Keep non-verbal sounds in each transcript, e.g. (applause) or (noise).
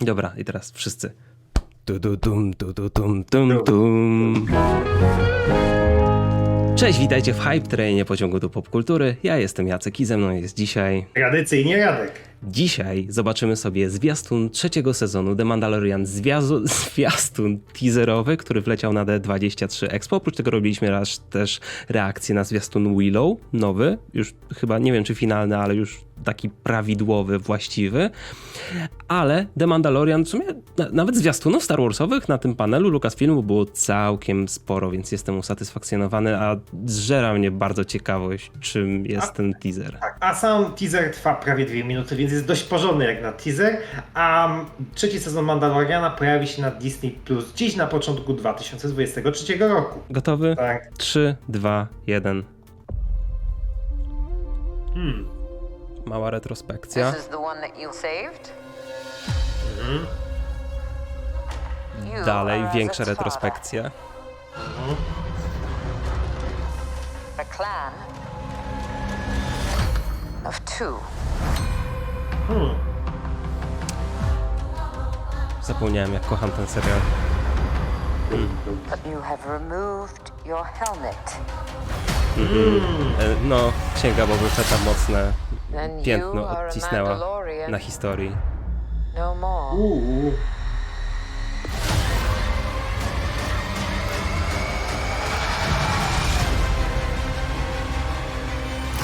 Dobra, i teraz wszyscy. Cześć, witajcie w Hype Trainie pociągu do popkultury. Ja jestem Jacek i ze mną jest dzisiaj... Tradycyjnie Radek. Dzisiaj zobaczymy sobie zwiastun trzeciego sezonu The Mandalorian, zwiazu, (laughs) zwiastun teaserowy, który wleciał na D23 Expo. Oprócz tego robiliśmy raz też reakcję na zwiastun Willow, nowy, już chyba nie wiem czy finalny, ale już taki prawidłowy, właściwy. Ale The Mandalorian, w sumie na, nawet zwiastunów Star Warsowych na tym panelu Lucasfilmu było całkiem sporo, więc jestem usatysfakcjonowany, a zżera mnie bardzo ciekawość, czym jest ten teaser. Tak, a sam teaser trwa prawie dwie minuty, więc jest dość porządny jak na teaser. A trzeci sezon Mandaloriana pojawi się na Disney Plus dziś na początku 2023 roku. Gotowy? Tak. 3, 2, 1. Hmm. Mała retrospekcja. This is the one that you saved? You Dalej większa retrospekcja. A clan of two. Hmm. Zapomniałem jak kocham ten serial. But you have removed your helmet. E, No, księga Boba Fetta mocne Then piętno you are a odcisnęła Mandalorian. na historii. No more. Uuu.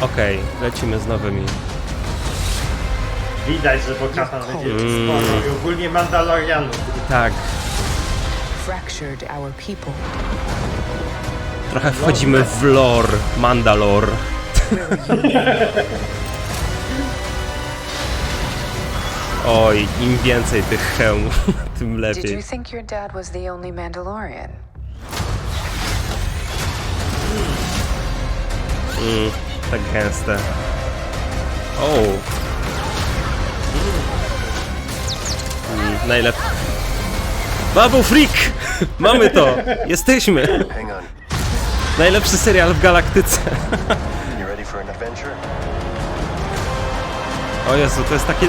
Okej, lecimy z nowymi. Widać, że Bokatan będzie sporo i ogólnie Mandalorianów. Tak, fractured our people. trochę wchodzimy w lore Mandalore. (laughs) Oj, im więcej tych hełmów, (laughs) tym Did lepiej. you think your dad was the only Mandalorian? Tak gęste. O! Najlepiej. Babu Freak! Mamy to! Jesteśmy! Najlepszy serial w galaktyce. O Jezu, to jest takie...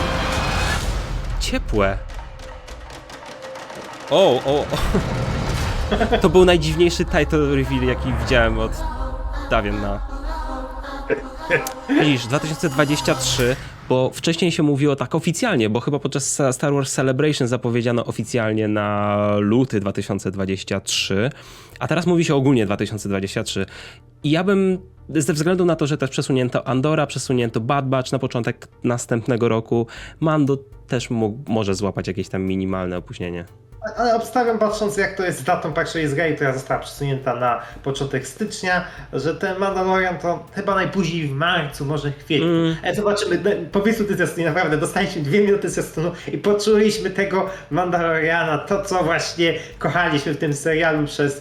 Ciepłe. O, o, o. To był najdziwniejszy title reveal, jaki widziałem od dawien na... Widzisz, 2023, bo wcześniej się mówiło tak oficjalnie, bo chyba podczas Star Wars Celebration zapowiedziano oficjalnie na luty 2023, a teraz mówi się ogólnie 2023. I ja bym, ze względu na to, że też przesunięto Andora, przesunięto Bad Batch na początek następnego roku, Mando też mógł, może złapać jakieś tam minimalne opóźnienie. Ale obstawiam, patrząc jak to jest z datą pierwszej z gry, która została przesunięta na początek stycznia, że ten Mandalorian to chyba najpóźniej w marcu, może w kwietniu. Ale zobaczymy, no, po prostu ty zwiastunie, naprawdę dostaliśmy dwie minuty zwiastunu i poczuliśmy tego Mandaloriana, to co właśnie kochaliśmy w tym serialu przez, e,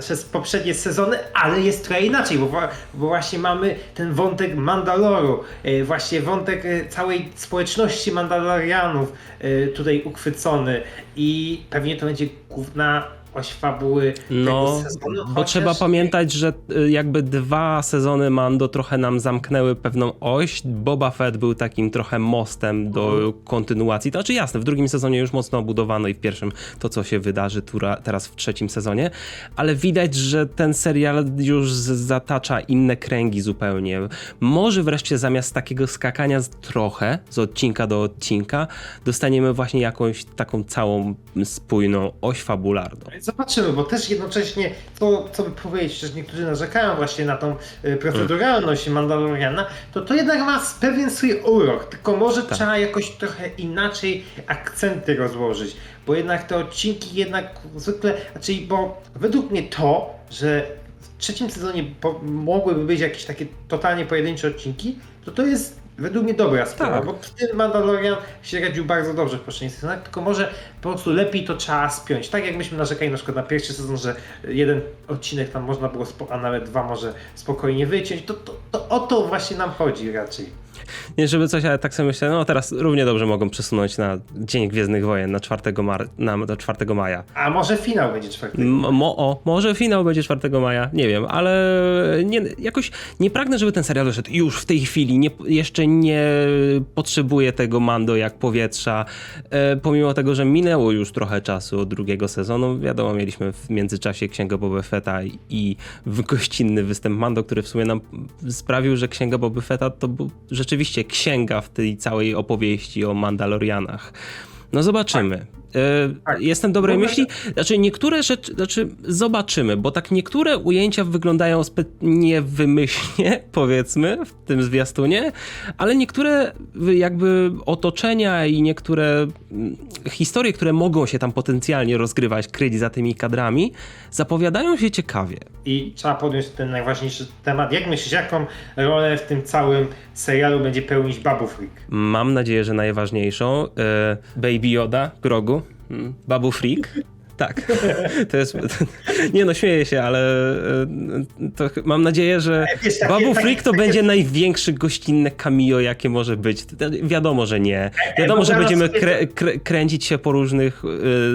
przez poprzednie sezony, ale jest trochę inaczej, bo, bo właśnie mamy ten wątek Mandaloru, e, właśnie wątek e, całej społeczności Mandalorianów e, tutaj uchwycony i pewnie to będzie główna oś fabuły No, tego sezonu. bo chociaż- trzeba pamiętać, że y, jakby dwa sezony Mando trochę nam zamknęły pewną oś. Boba Fett był takim trochę mostem do kontynuacji. To znaczy jasne, w drugim sezonie już mocno obudowano i w pierwszym to, co się wydarzy tura, teraz w trzecim sezonie, ale widać, że ten serial już zatacza inne kręgi zupełnie. Może wreszcie zamiast takiego skakania z trochę, z odcinka do odcinka, dostaniemy właśnie jakąś taką całą spójną oś fabularną. Zobaczymy, bo też jednocześnie to, co by powiedzieć, że niektórzy narzekają właśnie na tą y, proceduralność Mandaloriana, to to jednak ma pewien swój urok, tylko może Tak. trzeba jakoś trochę inaczej akcenty rozłożyć, bo jednak te odcinki jednak zwykle, znaczy, bo według mnie to, że w trzecim sezonie po, mogłyby być jakieś takie totalnie pojedyncze odcinki, to to jest według mnie dobra sprawa, Tak. bo tym Mandalorian się radził bardzo dobrze w poprzednich sezonach, tylko może po prostu lepiej to trzeba spiąć. Tak jak myśmy narzekali na przykład na pierwszy sezon, że jeden odcinek tam można było, a nawet dwa może spokojnie wyciąć, to, to, to o to właśnie nam chodzi raczej. Nie żeby coś, ale tak sobie myślę, no teraz równie dobrze mogą przesunąć na Dzień Gwiezdnych Wojen, na 4, mar- na, na 4 maja. A może finał będzie czwarty? M- Mo, o, może finał będzie 4 maja, nie wiem, ale nie, jakoś nie pragnę, żeby ten serial wyszedł już w tej chwili. Nie, jeszcze nie potrzebuję tego Mando jak powietrza. E, pomimo tego, że minęło już trochę czasu od drugiego sezonu, wiadomo, mieliśmy w międzyczasie Księgę Boba Fetta i gościnny występ Mando, który w sumie nam sprawił, że Księga Boba Fetta to był rzeczywiście księga w tej całej opowieści o Mandalorianach. No zobaczymy. E, Tak. Jestem dobrej myśli. Znaczy niektóre rzeczy, znaczy zobaczymy, bo tak niektóre ujęcia wyglądają zbytnie wymyślnie, (laughs) powiedzmy, w tym zwiastunie, ale niektóre jakby otoczenia i niektóre mm, historie, które mogą się tam potencjalnie rozgrywać, kryć za tymi kadrami, zapowiadają się ciekawie. I trzeba podjąć ten najważniejszy temat. Jak myślisz, jaką rolę w tym całym serialu będzie pełnić Babu Freak? Mam nadzieję, że najważniejszą. E, Baby Yoda, Grogu, Babu Freak. Tak, (laughs) to jest. (laughs) Nie no, śmieję się, ale e, to mam nadzieję, że takie- Babu takie- Freak to takie- będzie największe gościnne cameo, jakie może być. Wiadomo, że nie. Wiadomo, że będziemy krę, krę, kręcić się po różnych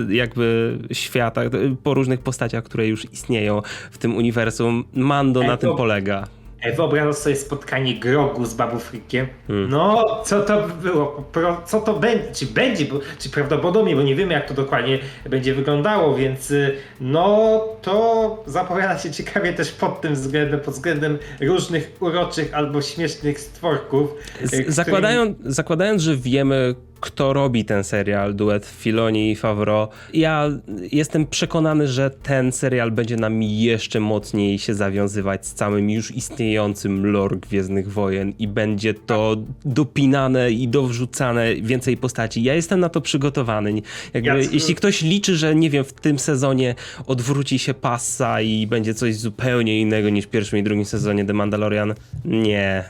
e, jakby światach, e, po różnych postaciach, które już istnieją w tym uniwersum. Mando na tym polega. Ej, Wyobrażasz sobie spotkanie Grogu z Babu Freakiem? Hmm. No, co to by było? Co to będzie? Czy będzie? Bo, czy prawdopodobnie, bo nie wiemy jak to dokładnie będzie wyglądało, więc y, no to zapowiada się ciekawie też pod tym względem, pod względem różnych uroczych albo śmiesznych stworków. Z, którymi- zakładając, zakładając, że wiemy, kto robi ten serial, duet Filoni i Favreau, ja jestem przekonany, że ten serial będzie nam jeszcze mocniej się zawiązywać z całym już istniejącym lore Gwiezdnych Wojen i będzie to dopinane i dowrzucane więcej postaci. Ja jestem na to przygotowany. Jakby, Ja- jeśli ktoś liczy, że nie wiem, w tym sezonie odwróci się pasa i będzie coś zupełnie innego niż w pierwszym i drugim sezonie The Mandalorian, nie.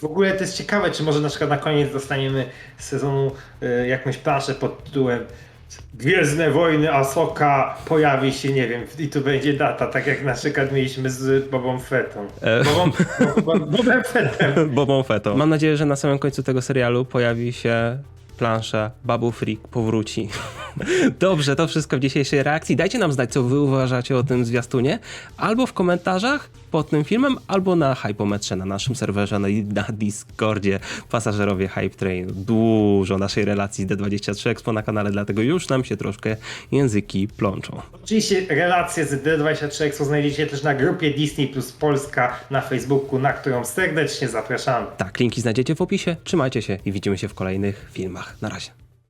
W ogóle to jest ciekawe, czy może na przykład na koniec dostaniemy sezonu y, jakąś planszę pod tytułem Gwiezdne Wojny Asoka pojawi się, nie wiem, i tu będzie data, tak jak na przykład mieliśmy z Bobą Fettą. E. Bobą, Bobą, Bobem Fettem. (laughs) Bobą Fetą. Mam nadzieję, że na samym końcu tego serialu pojawi się plansza Babu Freak powróci. Dobrze, to wszystko w dzisiejszej reakcji. Dajcie nam znać, co wy uważacie o tym zwiastunie, albo w komentarzach pod tym filmem, albo na Hypometrze, na naszym serwerze, no i na Discordzie. Pasażerowie Hype Train. Dużo naszej relacji z D23 Expo na kanale, dlatego już nam się troszkę języki plączą. Oczywiście relacje z D23 Expo znajdziecie też na grupie Disney Plus Polska na Facebooku, na którą serdecznie zapraszamy. Tak, linki znajdziecie w opisie. Trzymajcie się i widzimy się w kolejnych filmach. Na razie.